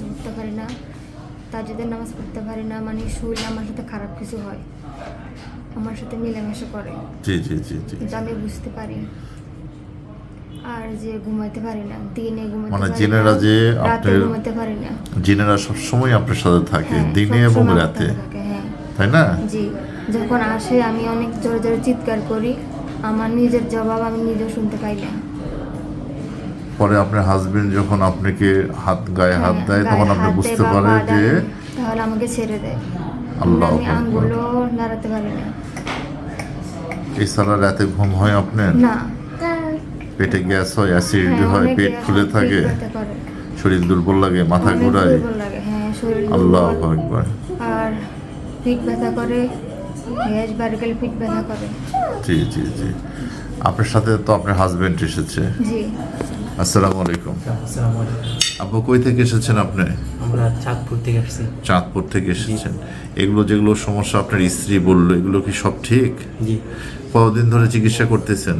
নামাজ পড়তে পারি না তাজুদের নামাজ পড়তে পারি না মানে শুনলে আমার সাথে খারাপ কিছু হয় আমার সাথে মিলেমিশে করে। জি জি জি জি। কিন্তু আমি বুঝতে পারি। আর যে ঘুমাইতে পারি না দিনে ঘুমাইতে মানে জিনেরা যে রাতে আপনার- ঘুমাইতে পারি না। জিনেরা সবসময় আপনার সাথে থাকে হ্যাঁ, দিনে এবং রাতে। হ্যাঁ। তাই না? জি যখন আসে আমি অনেক জোরে জোরে চিৎকার করি আমার নিজের জবাব আমি নিজেও শুনতে পাই না। পরে আপনার হাজবেন্ড যখন আপনাকে হাত গায়ে হাত হ্যাঁ, দেয় তখন আপনি বুঝতে পারে যে তাহলে আমাকে ছেড়ে দেয়। আল্লাহ আমি নাড়াতে পারি না। এছাড়া রাতে ঘুম হয় আপনার? না। পেটে গ্যাস হয় অ্যাসিডিটি হ্যাঁ, পেট ফুলে থাকে। শরীর দুর্বল লাগে মাথা ঘোরায়। হ্যাঁ, শরীর আল্লাহ। একবার আর পিঠ ব্যথা করে গ্যাস বাড়ি গেলে পিঠ ব্যথা করে। জি জি জি। আপনার সাথে তো আপনার হাজবেন্ড এসেছে। জি। আসসালামু আলাইকুম। আপু কই থেকে এসেছেন আপনি? আমরা চাঁদপুর থেকে আসছি। চাঁদপুর থেকে এসেছেন। এগুলো যেগুলো সমস্যা আপনার স্ত্রী বলল এগুলো কি সব ঠিক? জি। কতদিন ধরে চিকিৎসা করতেছেন?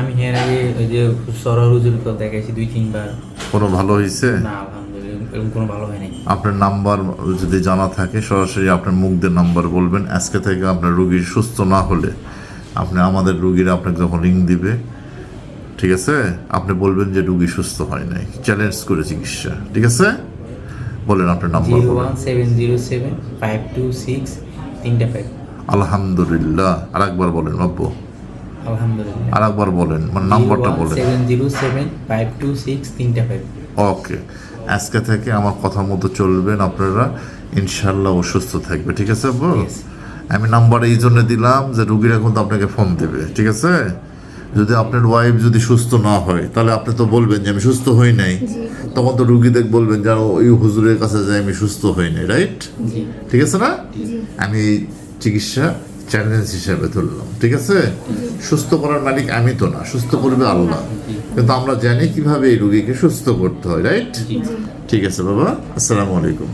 আমি এর আগে ওই যে সরল হুজুরকে দেখাইছি দুই তিনবার। কোনো ভালো হয়েছে? না আলহামদুলিল্লাহ এরকম কোনো ভালো হয় নাই। আপনার নাম্বার যদি জানা থাকে সরাসরি আপনার মুখ দিয়ে নাম্বার বলবেন। আজকে থেকে আপনার রুগী সুস্থ না হলে আপনি আমাদের রুগীরা আপনাকে যখন রিং দিবে ঠিক আছে? আপনি বলবেন যে রুগী সুস্থ হয় নাই। চ্যালেঞ্জ করে চিকিৎসা ঠিক আছে? বলেন আপনার নাম্বার জিরো বলেন one seven zero seven five two six তিনটা ফাইভ আলহামদুলিল্লাহ। আরেকবার বলেন বাব্বু আলহামদুলিল্লাহ। আরেকবার বলেন মানে নাম্বারটা বলেন। Seven zero seven five two six তিনটা ফাইভ ওকে। আজকে থেকে আমার কথা মতো চলবেন আপনারা। ইনশাল্লাহ ও সুস্থ থাকবে ঠিক আছে আব্বু? আমি নাম্বার এই জন্য দিলাম যে রুগীরা কিন্তু আপনাকে ফোন দেবে ঠিক আছে? যদি আপনার ওয়াইফ যদি সুস্থ না হয় তাহলে আপনি তো বলবেন যে আমি সুস্থ হই নাই। তখন তো রুগীদের বলবেন যেন ওই হুজুরের কাছে যাই আমি সুস্থ হই নাই রাইট ঠিক আছে না? আমি চিকিৎসা চ্যালেঞ্জ হিসেবে ধরলাম ঠিক আছে? সুস্থ করার মালিক আমি তো না সুস্থ করবে আল্লাহ। কিন্তু আমরা জানি কীভাবে এই রুগীকে সুস্থ করতে হয় রাইট ঠিক আছে বাবা আসসালামু আলাইকুম।